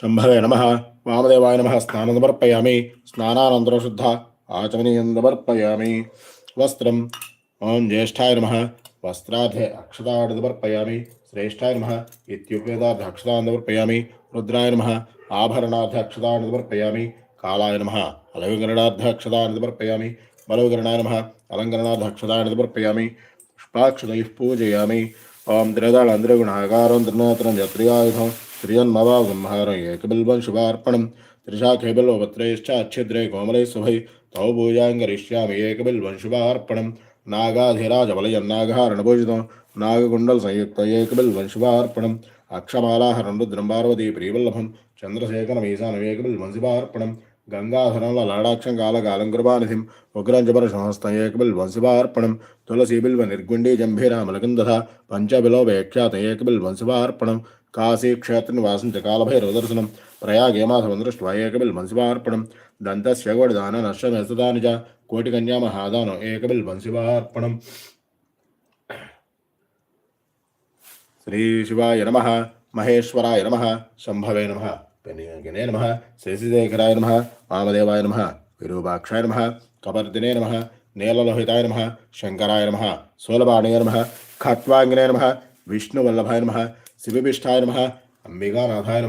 శంభవే నమ వామదేవాయ నమ స్నానం సమర్పయామి స్నానానంతరం శుద్ధ ఆచమనీయం సమర్పయామి వస్త్రం ఓం జ్యేష్ఠాయ నమ వస్త్రార్థే అక్షతాన్ని సమర్పయామి శ్రేష్ఠాయ నమ ఇత్యుపేదార్థ అక్షతాన్ని సమర్పయామి రుద్రాయ నమ ఆభరణార్థ అక్షతాన్ని సమర్పయామి కాళాయ నమ అలవిగరణార్థ అక్షతాన్ని సమర్పయామి బలవిగరణాయ నమ అలంకరణార్థ అక్షతాన్ని సమర్పయామి పుష్పాక్షతై పూజయామి ఓం ద్రదాళ అందరగుణాకారం త్రినాత్రం జత్రిగాయుధం यत्रियायुधं त्रिजन्मवागंहारं एकबिल्वं शुभार्पणं त्रिशाखे बिल्वपत्रैश्च अच्छिद्रे कोमले शुभै तौ पूजां करिष्यामि एकबिल्वं शुभार्पणं नागाधिराजबलयन्नागहारणभूषितं नागकुण्डलसंयुक्त एकबिल्वं शुभार्पणम् अक्षमालाहरं रुद्रं पार्वती प्रियवल्लभं चन्द्रशेखरमीशानम् एकबिल्वं शुभार्पणं गङ्गाधरं ललाडाक्षं कालकालं कृपानिधिम् उग्रं च परशुहस्तं एकबिल्वं शुभार्पणं तुलसीबिल्व निर्गुण्डी जम्भीरामलकन्दथा पञ्चबिलोपेख्यात एकबिल्वं కాశీ క్షేత్ర నివాసం చకాలభై రుదర్శనం ప్రయాగ కాశీక్షేత్రనివాసం చ కాలభైరవదర్శనం దంత శగోడి దాన దంతస్యగోడదాన కోటి కన్యా మహాదానం ఏకబిల్ వంశివార్పణం శ్రీశివాయ నమ. మహేశ్వరాయ నమ. శంభవే నమ. పెనిగనే నమ. శశిశేఖరాయ నమ. వామదేవాయ నమ. విరూపాక్షాయ నమ. కపర్దినే నమ. నీలలోహితాయ నమ. శంకరాయ నమ. సోలబాణయ నమ. ఖట్వాంగినే నమ. విష్ణువల్లభాయ నమ. विष्णुवल्लभाय नमः शिवपिष्ठाय नमः अम्बिकानाथाय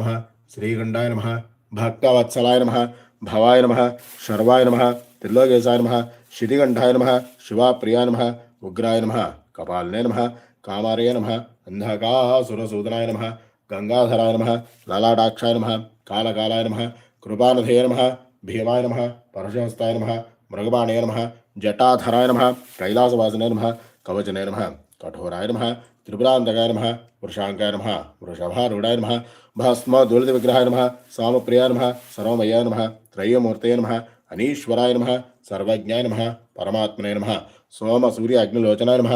नमः, भक्तवत्सलाय नमः, भवाय नमः, शर्वाय नमः, त्रिलोकेशाय नमः श्रीकण्ठाय नमः, शिवाप्रियाय नमः, उग्राय नमः कपालिने नमः, कामार्य नमः, अन्धकासुरसूदनाय नमः गङ्गाधराय नमः, ललाटाक्षाय नमः, कालकालाय नमः, कृपानधेय नमः, भीमाय नमः, परशुहस्ताय नमः मृगबाणे नमः, जटाधराय नमः कैलासवासने नमः कवचने नमः, कठोराय नमः त्रिपुरान्तकाय नमः वृषाङ्काय नमः वृषभारूढाय नमः भस्मदुलितविग्रहाय नमः, सामप्रियाय नमः सर्वमयाय नम त्रय्यमूर्तये नमः, अनीश्वराय नमः, सर्वज्ञाय नमः, परमात्मने सोम सूर्य अग्निलोचनाय नम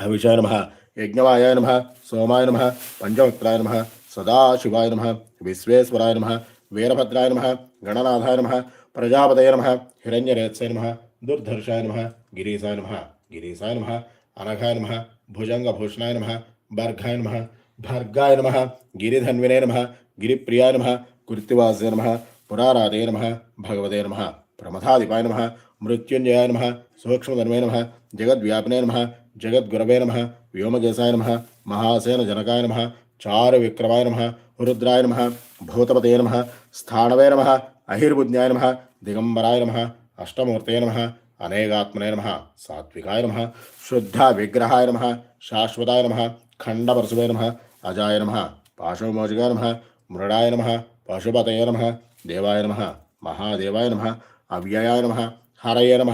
हविषाय नमः यज्ञवायाय नमः, सोमाय नमः पञ्चवक्त्राय नमः, सदाशिवाय नम, विश्वेश्वराय नम, वीरभद्राय नम, गणनाथाय नम, प्रजापतये नम हिरण्यरेत्से नम, दुर्धर्षाय नम, गिरीशाय नम गिरीशाय नम, अनघाय नमः भुजङ्गभूषणाय नमः बर्घाय नमः, भर्गाय नमः गिरिधन्विने नमः, गिरिप्रियाय नमः कृत्तिवासे नमः पुराराधे नमः, भगवते नमः प्रमथाधिपाय नमः, मृत्युञ्जयाय नमः सूक्ष्मधर्मे नमः जगद्व्यापिने नमः, जगद्गुरवे नमः, व्योमकेशाय नमः महासेनजनकाय नमः, चारुविक्रमाय नमः, रुद्राय नमः भूतपते नमः स्थाणवे नमः अहिर्बुज्ञाय नमः, दिगम्बराय नमः, अष्टमूर्तये नमः అనేగాత్మనే నమ సాత్వికాయ నమ శుద్ధ విగ్రహాయ నమ శాశ్వతాయ నమ ఖండపరశువే నమ అజాయ నమ పాశవమోజుగా నమ మృడాయ నమ పశుపతయ నమ దేవాయ నమ మహాదేవాయ నమ అవ్యయాయ నమ హరయ నమ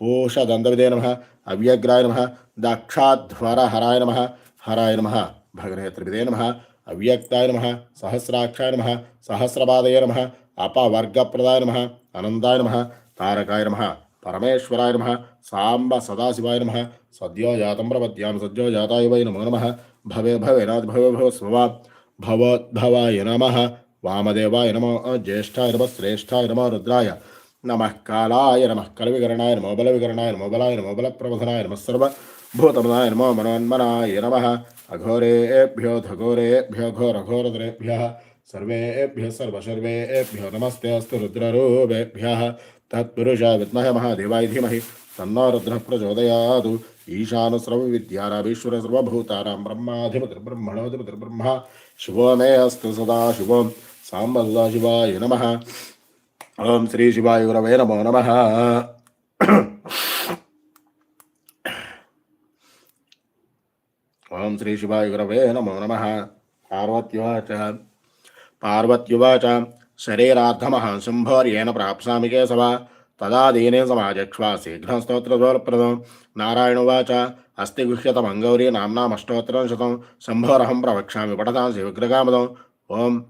పూషదందవిదే నమ అవ్యగ్రాయ నమ దక్షాధ్వరహరాయ నమ హరాయ నమ భగ్నేత్రిపిదే నమ అవ్యక్తాయ నమ సహస్రాక్షాయ నమ సహస్రపాదయ నమ అపవర్గప్రదాయ నమ అనందాయ నమ తారకాయ నమ परमेश्वराय नमः। साम्ब सदाशिवाय नमः। सद्यो जातं प्रपद्यामि सद्यो जाताय वै नमो नमः। भवे भवेनाथ भवे भव स्ववा भवोद्भवाय नमः। वामदेवाय नमः, ज्येष्ठाय नमः, श्रेष्ठाय नमः, रुद्राय नमः। कालाय नमः। कलविकरणाय नमो, बलविकरणाय नमो, बलाय नमो, बलप्रबोधनाय नमः। सर्वभूतमनाय नमो, मनोन्मनाय नमः। अघोरेभ्यो, धघोरेभ्यो, घोरघोरधरेभ्यः। सर्वेभ्यः सर्वसर्वेभ्यो नमस्ते अस्तु, रुद्ररूपेभ्यः। तत्पुरुषाय विद्महे महादेवाय धीमहि तन्नो रुद्रः प्रचोदयातु ईशानस्रवविद्यानामीश्वर सर्वभूतानां ब्रह्माधिपतिर्ब्रह्मणोऽधिपतिर्ब्रह्मा शिवो मे अस्तु सदा शिवो। साम्ब सदाशिवाय नमः। ॐ श्रीशिवाय गुरवे नमो नमः। ॐ श्रीशिवाय गुरवे नमो नमः। पार्वत्युवाच। पार्वत्युवाच। శరీరార్థమహం శంభోర్యేణ ప్రాప్సామి కేశవ. తదా దీనే సమాజక్ష్వా. శీఘ్రస్తోత్రదోరప్రదం నారాయణువాచ అస్తి గుహ్యతమం గౌరీ నామ్నామష్టోత్తరం శతం. శంభోరహం ప్రవక్ష్యామి పఠతాం శివగ్రగామదం ఓం.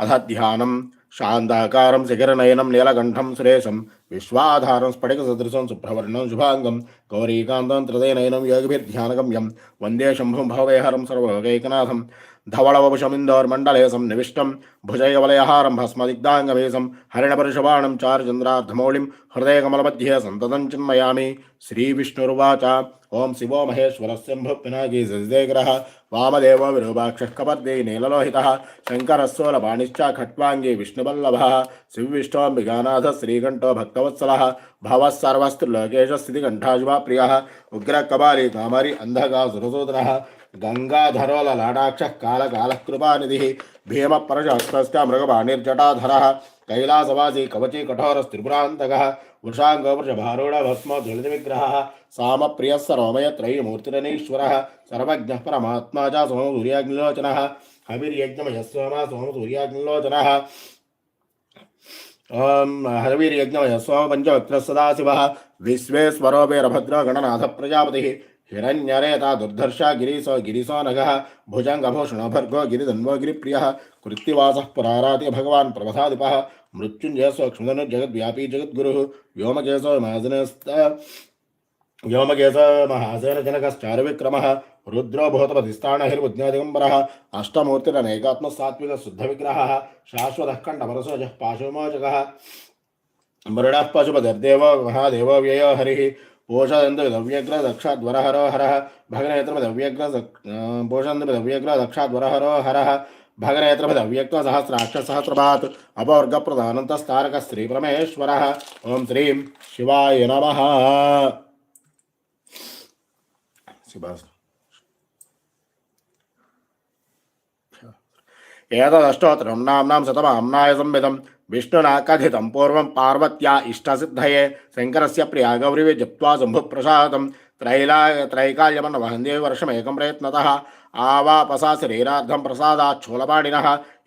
అధ ధ్యానం శాంతాకారం శిఖరనయనం నీలకంఠం సురేశం విశ్వాధారం స్ఫటిక సదృశం సుప్రవర్ణం శుభాంగం గౌరీకాంతం త్రిదయనయనం యోగిభిర్ధ్యానగమ్యం వందే శంభుం భావైహరం సర్వలోకైకనాథం. सर्वलोकैकनाथं धवळवपुषमिन्दोर्मण्डलेशं निविष्टं भुजैकवलयहारं भस्मदिग्धाङ्गमेशं हरिणपरिशबाणं चारुचन्द्रार्धमौलिं हृदयकमलमध्ये सन्ततं चिन्मयामि श्रीविष्णुर्वाच ओं शिवो महेश्वरस्यम्भु पिनाकी सजिदेग्रह वामदेव विरूपाक्षः कपर्दे नीललोहितः शङ्करस्सोलपाणिश्च खट्वाङ्गी विष्णुवल्लभः शिवविष्णोऽम्बिकानाथः श्रीकण्ठो भक्तवत्सलः भवः सर्वस्त्रिलोकेशस्थितिकण्ठाजुवा प्रियः उग्रकबाली कामरी अन्धकासुरसूदनः गङ्गाधरोललाटाक्षः कालकालकृपानिधिः भीमपरशस्त्रश्च मृगपाणिर्जटाधरः, कैलासवासी कवची कठोरस्त्रिपुरान्तकः वृषाङ्गवृषभारूढभस्म दलितविग्रहः सामप्रियः सर्वमयत्रयीमूर्तिरनीश्वरः सर्वज्ञः परमात्मा च सोमसूर्याग्निलोचनः हविर्यज्ञमयः सोमा सोमसूर्याग्निलोचनः, ॐ हरवीर्यज्ञमयः सोम पञ्चवक्त्रः सदाशिवः वीरभद्रगणनाथ प्रजापतिः हिरण्यरेता दुर्धर्षा गिरीशो गिरीशो नगः, भुजङ्गभूषणो भर्गो गिरिधन्वो गिरिप्रियः कृत्तिवासः पुराराति भगवान् प्रभसाधिपः मृत्युञ्जय सूक्ष्मधनु जगद्व्यापी जगद्गुरुः, व्योमकेशो महाजनस्त, व्योमकेश महासेन जनकश्चारुविक्रमः, रुद्रो भूतपतिस्थाणहिर्बुज्ञादिगम्बरः अष्टमूर्तिरनेकात्मसात्विकशुद्धविग्रहः, शाश्वतः खण्डपरसोजः पाशुमोचकः मृडः पशुपतिर्देव महादेवो व्ययो हरिः पोषयन्तव्यग्र दक्षाद्वरहरो हरः भगनेत्रपदव्यग्र पोषयन्तव्यग्र दक्षाद्वरहरो हरः भगनेत्रपदव्यक्तसहस्राक्षसहस्रभात् अपवर्गप्रधानन्तस्तारकश्रीप्रमेश्वरः ॐ श्रीं शिवाय नमः। एतदष्टोत्तरं नाम्नां शतमाम्नाय संविदं विष्णुना पूर्वं पार्वत्या इष्टसिद्धये शङ्करस्य प्रिया गौरिवे जप्त्वा शम्भुप्रसादं त्रैला त्रैकाल्यमन्वहन्देव वर्षमेकं प्रयत्नतः ఆవాపస శరీరార్థం ప్రసాదాచ్చూలపాడిన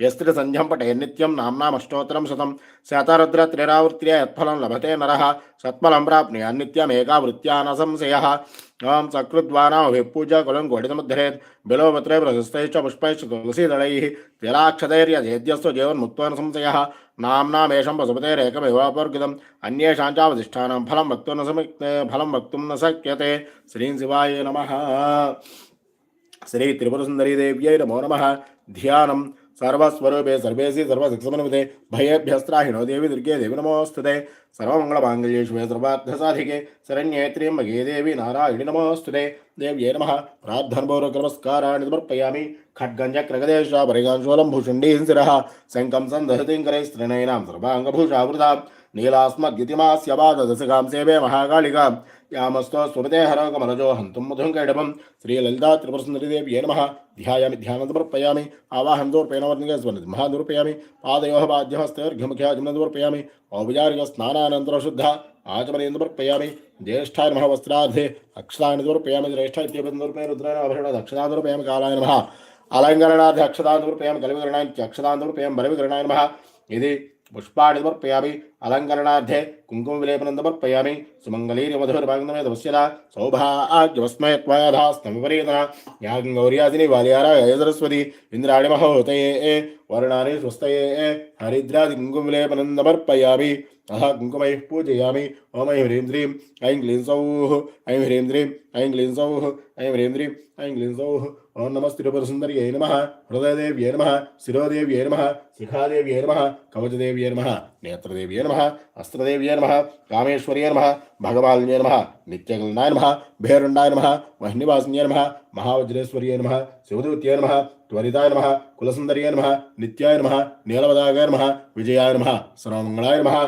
యస్త్రి సంధ్యం పటే నిత్యం నామ్నామష్టోత్తరం శతం శతరుద్ర త్రిరావృత్య యత్ఫలం లభతే నర సత్ఫలం ప్రాప్నుయాన్నిత్యమేకా వృత్యాన సంశయ ఓం సకృద్వానామభిపూజ కులం గోడితముద్ధరేత్ బిలోపత్రే ప్రశస్తైశ్చ పుష్పైశ్చ తులసీదళై తిలాక్షతైర్యజేద్యస్సు జీవన్ముక్తోన సంశయ నామ్నామేషం పశుపతేరేకమివాపర్గితం అన్యేషాంచావధిష్టానం ఫలం వక్తుం ఫలం వక్తుం న శక్యతే శ్రీం శివాయ నమ. శ్రీ త్రిపురసుందరీదేవ్యై నమో నమ ధ్యానం సర్వస్వరూపే సర్వేసి సర్వశిక్షమనుమతే భయేభ్యస్త్రాహిణో దేవి దుర్గే దేవి నమోస్తుతే సర్వమంగళమాంగళ్యే శుభే సర్వార్థసాధికే శరణ్యేత్రియంబగే దేవి నారాయణి నమోస్తుతే దేవ్యే నమ ప్రార్థనపూర్వక నమస్కారాన్ని సమర్పయామి ఖడ్గంజక్రగదేశ పరిగాంశోలం భూషుండీం శిర శంకం సందహతిం కరైస్త్రిణైనాం సర్వాంగభూషావృతాం నీలాస్మద్యుతిమాస్యవాదశకాం సేవే మహాకాళిగా. యామస్తో స్వమతే హరోగమనజో హంతుం మధుంకైడపం శ్రీలలితా త్రిపురసుందరిదేవి ఏ నమ. ధ్యాయామి ధ్యానం సమర్పయామి. ఆవాహం దూర్పేణవర్ణిగా స్వర్ణ మహా నిరూపయామి పాదయోహ బాధ్యమస్తైర్ఘముఖ్యా జుమ్న నిరూపయామి ఔపచారిక స్నానానంతర శుద్ధ ఆచమనేందు సమర్పయామి జ్యేష్ఠాయ నమ వస్త్రార్థే అక్షతాన్ని దూర్పయామి జ్యేష్ఠ ఇత్యభిందూర్పే రుద్రాయన అభిషణ అక్షతాన్ని దూర్పయామి కాలాయ నమ అలంకరణార్థ అక్షతాన్ని కలివికరణానికి అక్షతాన్ని దూర్పయామి నమ. ఇది పుష్పాణి సమర్పయామి అలంకరణార్థే కుంకుమ విలేపనం సమర్పయామి సుమంగళీని మధురభాగమే తపస్యన సౌభాగ్యవస్మయ త్వయాధాస్తం విపరీతన యాగం గౌర్యాసిని వాలియారాయ సరస్వతి ఇంద్రాణి మహోతయే వరుణాని స్వస్తయే హరిద్రాది కుంకుమ విలేపనం సమర్పయామి అహ కుంకుమై పూజయామి. ఓం ఐం హ్రీం హ్రీం. ఐం క్లీం సౌహ్ ఐం హ్రీం హ్రీం. ఐం క్లీం సౌహ్ ఐం హ్రీం హ్రీం. ఐం క్లీం సౌహ్ ఓం నమ ఏ నమ. హృదయదేవ్య నమ. శిరోదేవ్య నమ. శిఖాదేవ్యై నమ. కవచదేవ్య నమ. నేత్రదేవ్య నమ. అస్త్రదేవ్య నమ. కామేశ్వర్యై నమ. భగవాల్య నమ. నిత్యగలనాయ నమ. భేరుండాయ నమ. వహ్నివాసిన్యై నమ. మహావజ్రేశ్వర్యై నమ. శివదూత్యై నమ. त्वरिताय नमः कुलसुन्दर्यै नमः नित्याय नमः नीलवदागाय नमः विजयाय नमः सर्वमङ्गलाय नमः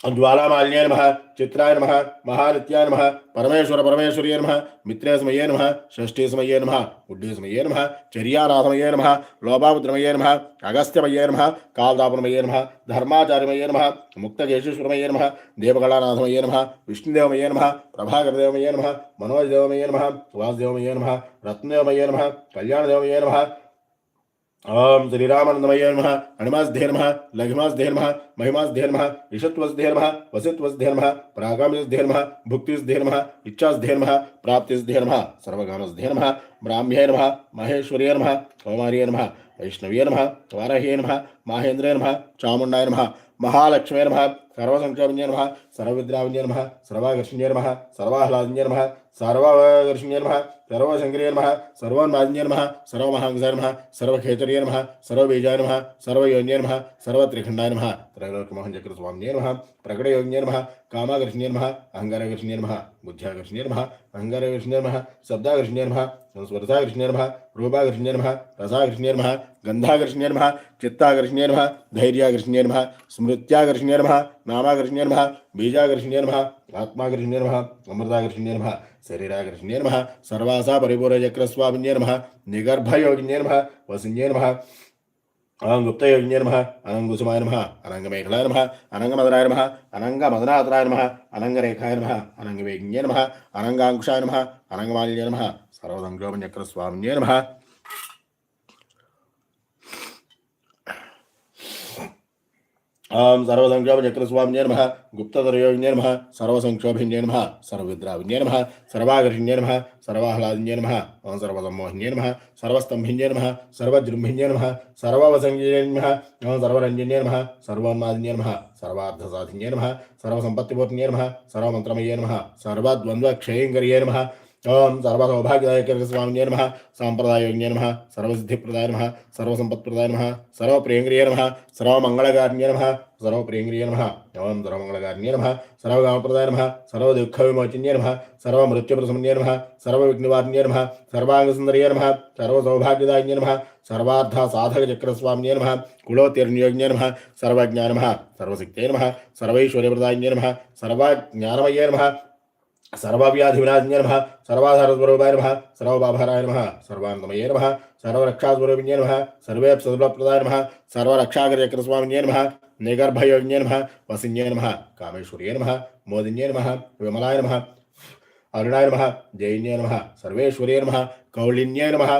జ్వాలామాల్యే నమ చిత్రాయ నమ మహానిత్యాయ నమ పరమేశ్వర పరమేశ్వర్యే నమ మిత్రేస్మయే నమ షష్ఠీస్మయే నమ ఉడ్డీస్మయే నమ చర్యానాథమయే నమ లోపాముద్రమయే నమ అగస్త్యమయే నమ కాల్దాపనమయే నమ ధర్మాచార్యమయే నమ ముక్తకేశేశ్వరమయే నమ దేవకళానాథమయే నమ విష్ణుదేవమయే నమ ప్రభాకరదేవమయే నమ మనోజదేవమయే నమ సుభాషదేవమయే నమ రత్నదేవమయే నమ కళ్యాణదేవమయే నమ ఓం శ్రీరామానందమయ నమ హనుమాస్ధే నమ లఘుమాస్ధే నమ మహిమాస్ధే నమ ఇషత్వస్ధే నమ వసిత్వస్ధే నమ ప్రాగామిస్ధే నమ భుక్తిస్ధే నమ ఇచ్ఛాస్ధే నమ ప్రాప్తిస్ధే నమ సర్వగామస్ధే నమ బ్రాహ్మ్యే నమ మహేశ్వర్యే నమ కౌమార్యే నమ వైష్ణవే నమ వారాహ్యే నమ మహేంద్రే నమ చాముండాయ నమ మహాలక్ష్మీ నమ సర్వసంక్షేమన్య నమ सर्वशङ्कर्ये नमः सर्वोन्मादिन्ये नमः सर्वमहांसाय नमः सर्वखेचर्ये नमः सर्वबीजाय नमः सर्वयोन्ये नमः सर्वत्रिखण्डाय नमः त्रैलोक्यमोहन चक्रस्वामिन्ये नमः प्रकटयोग्ये नमः कामाकर्षण्ये नमः अहङ्काराकर्षण्ये नमः बुद्ध्याकर्षण्ये नमः अहङ्काराकर्षण्ये नमः शब्दाकर्षण्ये नमः संस्मृताकर्षण्ये नमः रूपाकर्षण्ये नमः रसाकर्षण्ये नमः गन्धाकर्षण्ये नमः चित्ताकर्षण्ये नमः धैर्याकर्षण्ये नमः स्मृत्याकर्षण्ये नमः नामाकर्षण्ये नमः बीजाकर्षण्ये नमः आत्माकर्षण्ये नमः अमृताकर्षण्ये नमः शरीराकर्षण्ये नमः శ్రీనివాస నిర్మ నిగర్భయోగి నిర్మ వసు నిర్మ అనంగుప్త యోగి నిర్మ అనంగుసుమాయ నమ. అనంగ మేఘలాయ నమ. అనంగ మదనాయ నమ. అనంగ అనంగమదనాథరాయ నమ. అనంగ రేఖాయ నమ. అనంగ వేగి నమ. అనంగాంకుషాయ నమ. అనంగమాలిన్యే నమ. సర్వదంగోమచక్రస్వామిన్యే నమ. ఆం సర్వసంక్షోభచక్రస్వామినే నమ గుప్తతరయోగినే నమ సర్వసంక్షోభిన్యే నమ సర్వవిద్రావిన్యే నమ సర్వాకర్షిణ్యే నమ సర్వాహ్లాదిన్యే నమ ఓం సర్వసమ్మోహిన్యే నమ సర్వస్తంభిన్యే నమ సర్వజృంభిన్యే నమ సర్వవసంజ్ఞే నమ ఓం సర్వరంజన్యే నమ సర్వోన్మాదిన్యే నమ సర్వార్థసాధిన్యే నమ సర్వసంపత్తిపూర్ణ్యే నమ సర్వమంత్రమయ్యే నమ సర్వద్వంద్వక్షయంకర్యే నమ ఓం సర్వసౌభాగ్యదాయక స్వామిన్యే నమ సాంప్రదాయజ్ఞ నమ సర్వసిద్ధిప్రదాయ నమ సర్వసంపత్ప్రదాయ నమ సర్వప్రియంగ్రియ నమ సర్వమంగళకార్ణ్య నమ సర్వప్రియంగ్రియ నమ ఓం సర్వమంగళకార్ణ్య నమ సర్వగామప్రదాయ నమ సర్వదుఃఖవిమోచిన్య నమ సర్వమృత్యుప్రసన్య నమ సర్వవిఘ్నవార్ణ్య నమ సర్వాంగసుందరియ నమ సర్వసౌభాగ్యదాయ నమ సర్వార్థ సాధక చక్రస్వామ్యే నమ కులోతిర్నియోజ్ఞ నమ సర్వజ్ఞానమ సర్వశక్తే నమ సర్వైశ్వర్యప్రదాయ నమ సర్వజ్ఞానమయ్యే నమ सर्वव्याधिविनाशिन्ये नमः, सर्वाधारस्वरूपाय नमः सर्वभाभाराय नमः, सर्वान्तमये नमः, सर्वरक्षास्वरूपिण्ये नमः सर्वेप्सदुलप्रदाय नमः सर्वरक्षाकरचक्रस्वामिन्ये नमः, निगर्भयोगिन्ये नमः, वसिन्ये नमः, कामेश्वर्ये नमः, मोदिन्ये नमः, विमलाय नमः, अरुणाय नमः, जैन्ये नमः सर्वेश्वर्ये नमः, कौलिन्ये नमः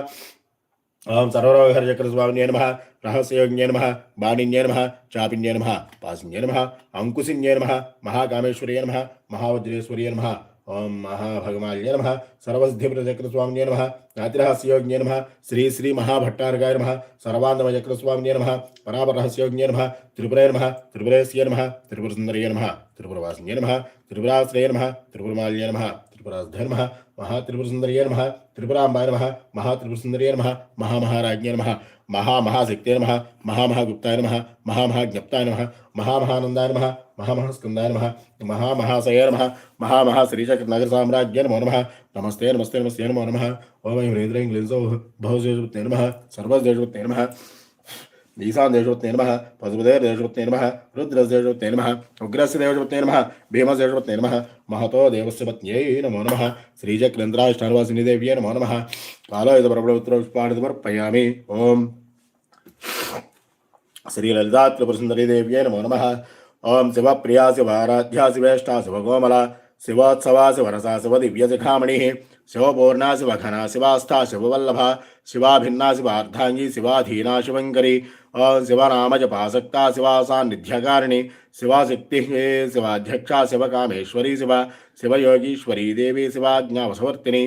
ओम सर्वरोगहरचक्रस्वामिन्ये नमः, रहस्ययोगिन्ये नमः, बाणिन्ये नमः, चापिन्ये नमः, पासिन्ये नमः, अङ्कुशिन्ये नमः, महाकामेश्वर्ये नमः महावज्रेश्वर्ये नमः ओम महाभगमाल्ये नमः। सर्वसिद्धिप्रचक्रस्वामिन्ये नम। नातिरहस्ययोगिन्ये नम। श्री श्री महाभट्टार्गाय नमः। सर्वान्दमचक्रस्वामिन्ये नमः। परापरहस्ययोगिन्ये नमः। त्रिपुरे नमः। त्रिपुरेश्ये नमः। त्रिपुरसुन्दर्ये नमः। त्रिपुरवासिन्ये नमः। त्रिपुराश्रये नमः। त्रिपुरमाल्ये नमः। त्रिपुराधे नमः। महात्रिपुरसुन्दर्ये नमः। त्रिपुराम्बाय नमः। महात्रिपुरसुन्दर्ये नमः। महामहाराज्ञे नमः। महामहाशक्ते नमः। महामहागुप्ताय नमः। महामहाज्ञप्ताय नमः। महामहानन्दाय नमः। మహామహస్కందాయ నమ మహామహాశయ నమ మహామహా శ్రీచక్రనగర సామ్రాజ్య నమో నమ. నమస్తే నమస్తే నమస్తే నమో నమ. ఓం ఐం రేంద్రైం గ్లింజౌ బహుజేజుత్తే నమ. సర్వజేజుత్తే నమ. ఈశాన్ దేశవత్తే నమ. పశుపదేర్ దేశవత్తే నమ. రుద్రస్ దేశవత్తే నమ. ఉగ్రస్ దేశవత్తే నమ. భీమస్ దేశవత్తే నమ. మహతో దేవస్య పత్న్యై నమో నమ. శ్రీజక్రేంద్రాష్టానివాసిని దేవ్యే నమో నమ. కాలోయుత ప్రబలపుత్ర పుష్పాడుతమర్పయామి ఓం. శ్రీ లలితా నమో నమ. नमः ॐ शिवप्रिया शिवाराध्या शिवेष्टा शिवकोमला शिवोत्सवा शिवरसा शिवदिव्यशिखामणिः शिवपूर्णा शिवघना शिवास्था शिववल्लभा शिवाभिन्ना शिवार्धांगी शिवाधीना शिवङ्करी ॐ शिवनामजपासक्ता शिवा सान्निध्यकारिणी शिवाशक्तिः शिवाध्यक्षा शिवकामेश्वरी शिवा शिवयोगीश्वरी देवी शिवाज्ञावसवर्तिनी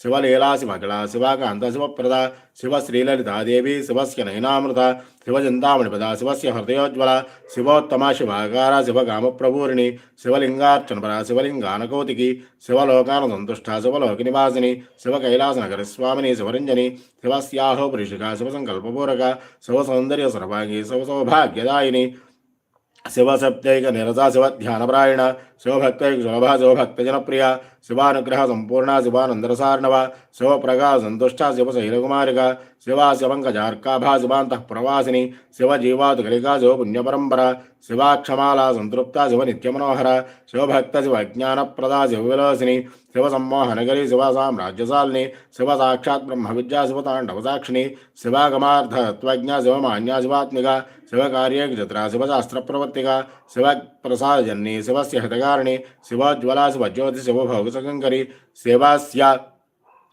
శివలీలా శివకళా శివాకాంత శివప్రద శివ శ్రీలలితాదేవి శివస్య నయనామృత శివచింతామణిపద శివస్య హృదయోజ్వల శివోత్తమ శివాకార శివకామప్రభూరిణి శివలింగార్చనపర శివలింగానకౌతికి శివలోకాన సంతుష్ట శివలోకి నివాసిని శివకైలాసనగర స్వామిని శివరంజని శివస్యాహో పురుషిక శివసంకల్పపూరక శివసౌందర్య సర్వాంగి శివసౌభాగ్యదాయిని శివసప్తైక నిరసా శివ ధ్యానపరాయణ शिवरञ्जनी शिवस्याहो परिषिका शिवसङ्कल्पपूरका शिवसौन्दर्यसर्वाङ्गी शिवसौभाग्यदायिनी शिवसप्तैक निरता शिवध्यानपरायण शिवभक्तैक सुलभा शिवभक्तजनप्रिया शिवानुग्रह सम्पूर्णा शिवानन्दरसार्णवा शिवप्रगा सन्तुष्टा शिवशैलकुमारिका शिवा शिवङ्कजार्काभा शिवान्तः प्रवासिनी शिवजीवातुकलिका शिवपुण्यपरम्परा शिवाक्षमाला सन्तृप्ता शिवनित्यमनोहरा शिवभक्त शिवज्ञानप्रदा शिवविलासिनी शिवसम्मोहनगरी शिवसाम्राज्यशालिनी शिवसाक्षात् ब्रह्मविद्या शिवताण्डवसाक्षिणी शिवागमार्थत्वज्ञा शिवमान्या शिवात्मिका शिवकार्यजत्रा शिवशास्त्रप्रवर्तिका प्रसादजन्नी शिवस्य हृतकारिणी शिवज्वला शिवज्योति शिवभोगसकंकरी शिवस्या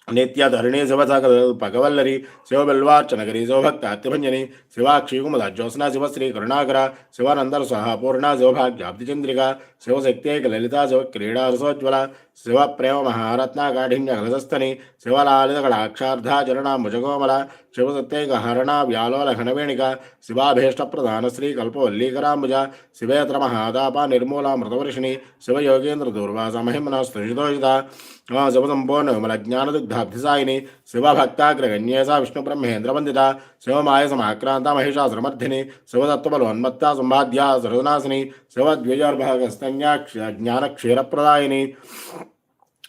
नित्यधरिणी शिवसकल्पकवल्लरी, शिवबिल्वार्चनकरी शिवभक्तात्यभञ्जनी शिवाक्षी कुमला ज्योत्स्ना शिवश्री करुणाकरा शिवानन्दर स्वाहा पूर्णा शिवभाग्याब्धिचन्द्रिका शिवशक्त ललिता शिव क्रीड़ोज्वल शिव प्रेम महारत्नाकाठिन्यलस्तनी शिवलालितक्षाधाचरणाजगोमल शिवशक्तरणा व्यालोल घनवेणिका शिवाभेष्ट प्रधान श्री कल्पवल्लीकंबुज शिवेत्र महाताप निर्मूला मृतवर्षि शिव योगेन्द्र दूर्वास महिमन स्तुषितोषिता शिव संपूर्ण विमल ज्ञानदुग्धाभ्यसायिनी शिवभक्ताग्रगण्येसा विष्णु ब्रह्मेन्द्रवंदिता शिवमाय समाक्रांता महिषा श्रमर्थिनी शिवतत्वलोन्मत्ता संभाद्या शिव शिवद्विजर्भागस्तं చైతన్య జ్ఞాన క్షీరప్రదాయని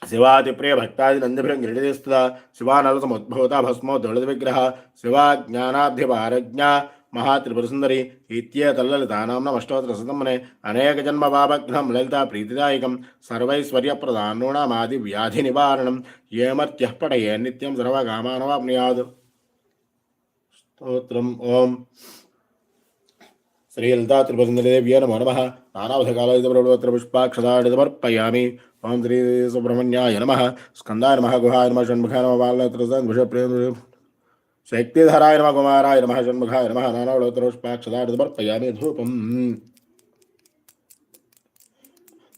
శివాదిప్రియ భక్తాదినందిభిరం క్రీడదిస్తుత శివానలసముద్భూత భస్మో దళిత విగ్రహ. శివా జ్ఞానాధిపారజ్ఞ మహాత్రిపురసుందరి. ఈత్యేతల్లలితానాంన అష్టోత్తరసతమ్మనే అనేక జన్మ వాభగ్నం లలిత ప్రీతిదాయకం. సర్వైశ్వర్యప్రదాన్నూణమాది వ్యాధి నివారణం. ఏమర్త్యః పఠయే నిత్యం సర్వకామానవాప్నుయాద్ స్తోత్రం. ఓం. श्रीलता त्रिपुरसुन्दरदेव्य नमो। नमः नानावधकालयितपुष्पाक्षदाणितमर्पयामि ॐ श्री सुब्रह्मण्याय नम। स्कंदा नम गुहाय नम। षण्मुखाय नम बालत्रसन्द्विषप्रेम शक्तिधराय नम कुमाराय नम। षण्मुखाय नम। नानावधतरुष्पाक्षदाणितमर्पयामि धूपम्।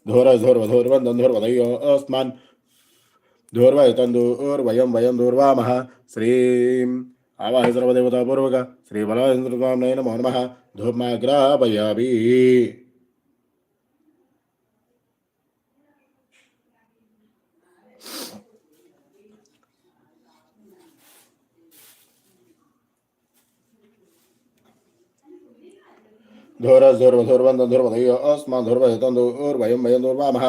धोरधोर्वधोर्वन्दन्धोर्वदयो अस्मान् धोर्वयतन्दोर्वयं वयं दूर्वामः। श्रीम् आवाहि सर्वदेवतापूर्वक श्रीबलवेन्द्रस्वाम्नय नमो नमः। धूरधूर्वधूर्वन्दन्धुर्वधयोऽस्मान् धूर्वयतन्दूर्वयं वयं दूर्वामः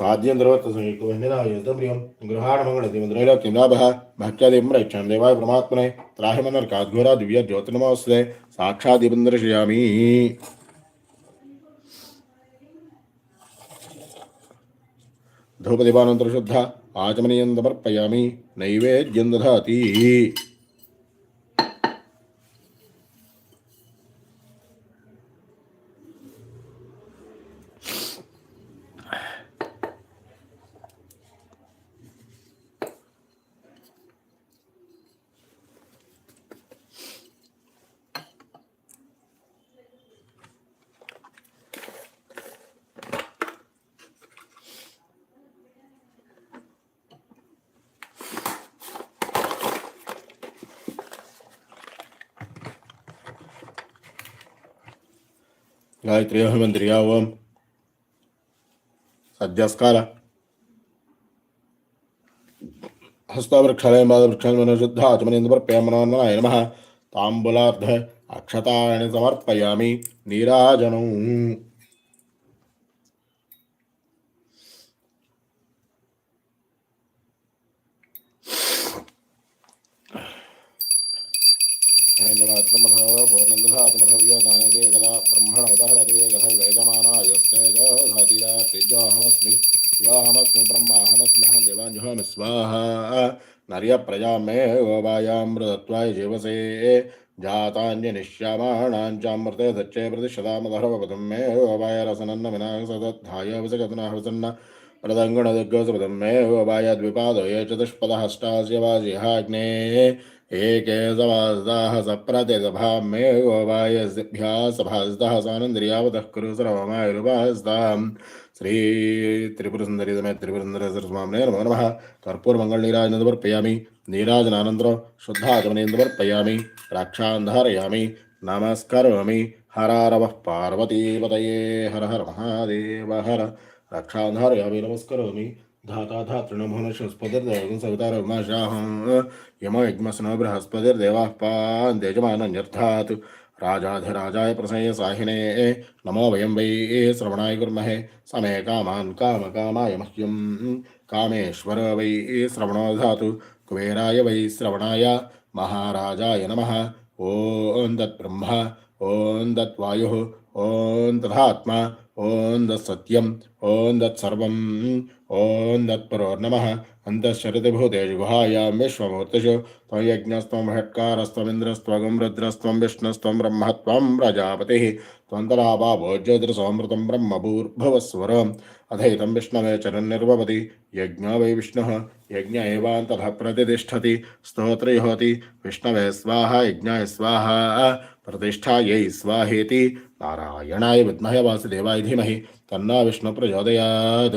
साध्यं द्रवत्तसंयुक्तो वह्निदायुद्धप्रियं गृहाणमङ्गलदिमन्द्रैलोक्यं लाभः भक्त्यादिं रक्षां देवाय परमात्मने त्राहिमनर्काद्घोरा दिव्य ज्योतिर्नमोऽस्ते साक्षादिपं दर्शयामि धूपदीपानन्तरशुद्ध आचमनीयं समर्पयामि नैवेद्यं दधाति గాయత్రి మందిరియా ఓం సద్యస్కార. హస్తవృక్షాలయం పాదవృక్షాలు మనశుద్ధ ఆచమనేంద్రపేమనాయ నమ. తాంబూలార్థ అక్షతాని సమర్పయామి. నీరాజనం. पूर्णन्दधातमथव्योगानते एकदा ब्रह्मणोदहरते एकथ वैजमानायस्तेजधातिया तेजोऽहमस्मि योऽहमस्मि ब्रह्माहमस्म्यहं देवाञ्जुहमि स्वाहा नर्यप्रजा मे गोवायामृतत्वाय जीवसे जातान्यनिश्यामाणाञ्चामृते सच्चे प्रतिशतामधर्वपदं मे गोवाय रसनन्न विनायक सदद्धाय विसगतनाहवसन्न प्रदङ्गणदिग्गसपदं मे गोवाय द्विपादो ये चतुष्पदहष्टास्य वाजिहाग्ने एके सभास्दाः सप्रतिसभां मे गोवायसिभ्यः सभास्दाः सानन्द्रियावतः कुरु सर्वमायुरुपास्ताम् श्री त्रिपुरसुन्दरी समेत नमो नमः। रक्षान्धारयामि। नमस्करोमि। हरारवः पार्वतीपतये। हर हर महादेव। हर। रक्षान्धारयामि। नमस्करोमि। धाता धातृणमोहनशस्पतिर्देवं सवितारमाशाहं यमो बृहस्पतिर्देवाः पान् राजाधिराजाय प्रसय साहिने। नमो वयं वै श्रवणाय कुर्महे। समे कामान् कामकामाय मह्यं कामेश्वर वै श्रवणो धातु कुबेराय वै श्रवणाय। महाराजाय नमः। ॐ तत्ब्रह्म। ॐ तत्वायुः। ॐ तथात्मा ॐ तत्सत्यम्। ॐ तत्सर्वम्। ॐ तत्परो नमः। अन्तःशरतिभूतेषु गुहायां विश्वमूर्तिषु त्वं यज्ञस्त्वं षट्कारस्त्वमिन्द्रस्त्वगं रुद्रस्त्वं विष्णुस्त्वं ब्रह्मत्वं प्रजापतिः। त्वन्तराभावोज्योतिरसमृतं ब्रह्मभूर्भुवस्वरम् अथैतं विष्णवे चरन्निर्भवति यज्ञो वै विष्णुः। यज्ञ एवान्ततः प्रतिष्ठति। स्तोत्रयोति विष्णवे स्वाहा, यज्ञाय स्वाहा। प्रतिष्ठायै स्वाहेति। नारायणाय विद्महे वासुदेवाय धीमहि। तन्ना विष्णु प्रचोदयाद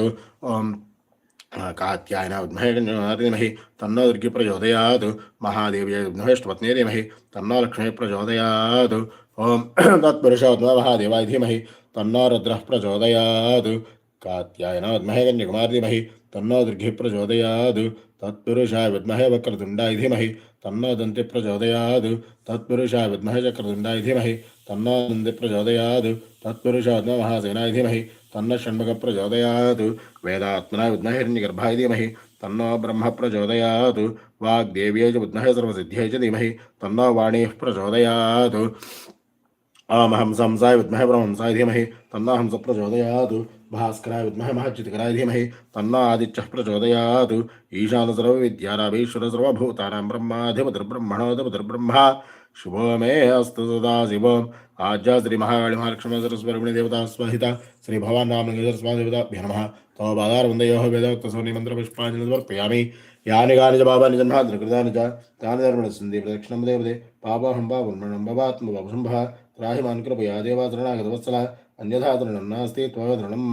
कात्यायन विद्महे तन्ना दुर्गे प्रचोदयात् महादेव्य विद्महेष्टपत्न्यै धीमहि तन्नो लक्ष्मी प्रचोदयात् ॐ तत्पुरुष महादेवाय धीमहि तन्नो रुद्रः प्रचोदयात् कात्यायन विद्महे कन्याकुमारी धीमहि तन्नो तत्पुरुषाय विद्महे वक्रतुण्डाय धीमहि तन्नो दन्ति प्रचोदयात्। तत्पुरुषाय विद्महे चक्रतुण्डाय धीमहि तन्नो दन्ति प्रचोदयात्। तत्पुरुषाय महासेनाय धीमहि तन्न षण्मुख प्रचोदयात् वेदात्मनाय विद्महे हिरण्यगर्भाय धीमहि तन्नो ब्रह्म प्रचोदयात् वाग्देव्यै च विद्महे सर्वसिद्ध्यै च धीमहि तन्नो वाणीः प्रचोदयात्। आमहं संसाय विद्महे ब्रह्मंसाय धीमहि तन्नो हंस प्रचोदयात् भास्कराय विद्महे महच्युतिकराय धीमहि तन्नो आदित्यः प्रचोदयात्। ईशान सर्वविद्यानामीश्वर सर्वभूतानां ब्रह्माधिपतिर्ब्रह्मणोऽधिपतिर्ब्रह्मा शुभो मे अस्तु सदा शिवम्। आज्या श्री महाकाली महालक्ष्मी सरस्वती देवता स्वहिता श्री भवान नाम तव पादारवन्दयोः वेदोक्तसोनिमन्त्रपुष्पाञ्जलि समर्पयामि यानि कानि च पापानि जन्माद्रि कृतानि च, तानि धर्मणसन्ति प्रदक्षिणं देवते। पापाहं पापुर्मणं भवात्मभवशम्भः त्राहि मान् कृपया देवाचरणागतवत्सलः। అన్యథా తృణన్నాస్తి త్వయ తృణం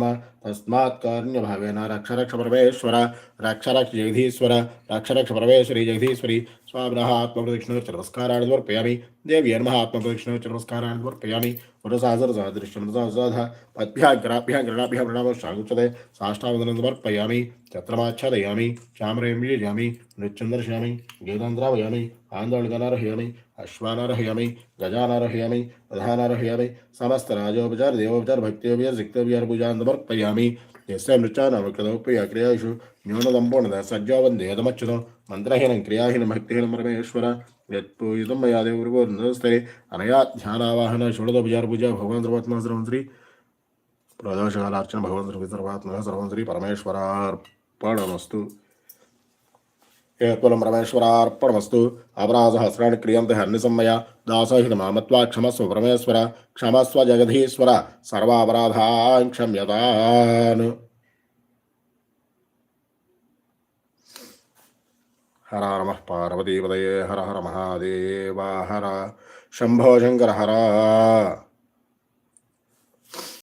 తస్మాత్ కారుణ్యభావేన రక్షరక్ష పరమేశ్వర రక్షరక్ష జగదీశ్వర రక్షరక్ష పరమేశ్వరి జగదీశ్వరి స్వామినః ఆత్మప్రదక్షిణోచ్చ నమస్కారాన్ని సమర్పయామి దేవి నమ ఆత్మప్రదక్షిణోచ్చ నమస్కారాన్ని సమర్పయామి వరసాసరసాదృశ్యమృతాసాధ పద్భ్యాగ్రాభ్యాం గణాభ్యాం ప్రణామశ్చాగుచ్చతే సాష్టావందనం సమర్పయామి చత్రమాచ్ఛాదయామి చామరేం యోజామి నృత్యం దర్శయామి గీతాంధ్రావయామి ఆందోళనగానార్హయామి అశ్వానారహయామి గజానారహయామి రథానారహయామి సమస్త రాజోపచార దేవోపచార భక్తోపచార సిక్తోపచార పూజాంతమర్పయామి. ఎస్ఐ నృత్యానామృతోపయ క్రియాషు న్యూనదంపోణద సజ్జావందేదమచ్యుతం మంత్రహీనం క్రియాహీనం భక్తిహీనం పరమేశ్వర. యత్పూజితం మయా దేవరుగోస్తరే అనయా ధ్యానావాహన షోడదోపచార పూజ భగవాన్ సర్వాత్మ సర్వం శ్రీ ప్రదోషకాలార్చన భగవాన్ సర్వీ సర్వాత్మ సర్వం శ్రీ పరమేశ్వరార్పణమస్తు. ఏత్వలం పరమేశ్వరార్పణమస్తు అపరాధహస్రాన్ని క్రియంత హర్నిసంమయ దాసహిత మామత్వా క్షమస్వ పరమేశ్వర. క్షమస్వ జగధీశ్వర. సర్వాపరాధాన్ క్షమ్యతాన్. హర నమ పార్వతీపదయే హర హర మహాదేవ హర శంభో శంకర హర.